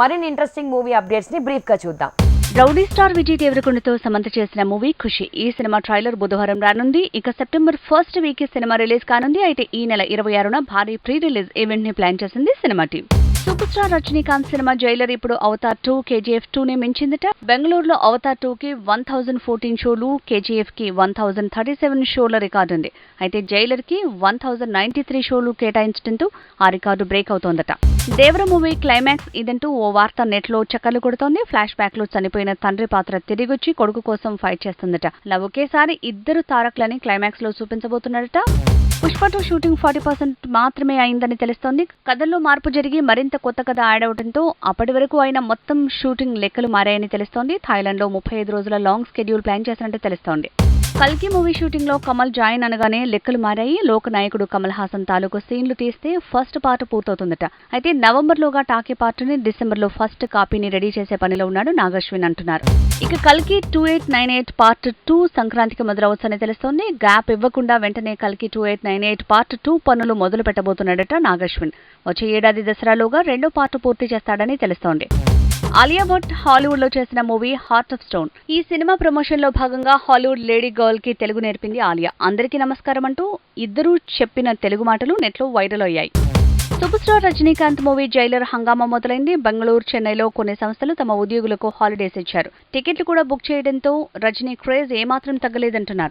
మరిన్ని interesting movie అప్డేట్స్ని బ్రీఫ్గా చూద్దాం. రౌడీ స్టార్ విజయ్ దేవరకొండతో సమంత చేసిన మూవీ ఖుషి. ఈ సినిమా ట్రైలర్ బుధవారం రానుంది. ఇక September first week cinema release కానుంది. అయితే ఈ నెల ఇరవై ఆరున భారీ ప్రీ రిలీజ్ ఈవెంట్ని ప్లాన్ చేసింది cinema team super star Rajinikanth cinema Jailer ఇప్పుడు అవతార్ టూ కేజీఎఫ్ టూ ని మించిందట. బెంగళూరులో అవతార్ టూ కి వన్ థౌసండ్ ఫోర్టీన్ షోలు కేజీఎఫ్కి వన్ థౌజండ్ థర్టీ సెవెన్ షోల రికార్డు ఉంది. అయితే జైలర్కి వన్ థౌజండ్ నైన్టీ త్రీ షోలు కేటాయించడంతో ఆ రికార్డు బ్రేక్ అవుతోందట. దేవర మూవీ క్లైమాక్స్ ఇదంటూ ఓ వార్త నెట్లో చక్కర్లు కొడుతోంది. ఫ్లాష్ బ్యాక్లో చనిపోయిన తండ్రి పాత్ర తిరిగొచ్చి కొడుకు కోసం ఫైట్ చేస్తుందట. అలా ఒకేసారి ఇద్దరు తారకులని క్లైమాక్స్లో చూపించబోతున్నారట. Pushpa two shooting forty percent మాత్రమే అయిందని తెలుస్తోంది. కథల్లో మార్పు జరిగి మరింత కొత్త కథ యాడ్ అవడంతో అప్పటి వరకు అయిన మొత్తం షూటింగ్ లెక్కలు మారాయని తెలుస్తోంది. థాయిలాండ్లో ముప్పై ఐదు రోజుల లాంగ్ స్కెడ్యూల్ ప్లాన్ చేసినట్టు తెలుస్తోంది. కల్కి మూవీ షూటింగ్లో కమల్ జాయిన్ అనగానే లెక్కలు మారాయి. లోక నాయకుడు కమల్ హాసన్ తాలూకు సీన్లు తీస్తే ఫస్ట్ పార్ట్ పూర్తవుతుందట. అయితే నవంబర్ లోగా టాకీ పార్ట్ని డిసెంబర్లో ఫస్ట్ కాపీని రెడీ చేసే పనిలో ఉన్నాడు నాగశ్విన్ అంటున్నారు. ఇక కల్కి two eight nine eight part two సంక్రాంతికి మొదలవచ్చని తెలుస్తోంది. గ్యాప్ ఇవ్వకుండా వెంటనే కల్కి two eight nine eight part two పనులు మొదలు పెట్టబోతున్నాడట నాగశ్విన్. వచ్చే ఏడాది దసరాలోగా రెండో పార్ట్ పూర్తి చేస్తాడని తెలుస్తోంది. ఆలియా భట్ హాలీవుడ్లో చేసిన మూవీ హార్ట్ ఆఫ్ స్టోన్ ఈ సినిమా ప్రమోషన్లో భాగంగా హాలీవుడ్ లేడీ గర్ల్కి తెలుగు నేర్పింది ఆలియా. అందరికీ నమస్కారం అంటూ ఇద్దరూ చెప్పిన తెలుగు మాటలు నెట్లో వైరల్ అయ్యాయి. Super star Rajinikanth movie Jailer హంగామా మొదలైంది. బెంగళూరు చెన్నైలో కొన్ని సంస్థలు తమ ఉద్యోగులకు హాలిడేస్ ఇచ్చారు. టికెట్లు కూడా బుక్ చేయడంతో రజనీ క్రేజ్ ఏమాత్రం తగ్గలేదంటున్నారు.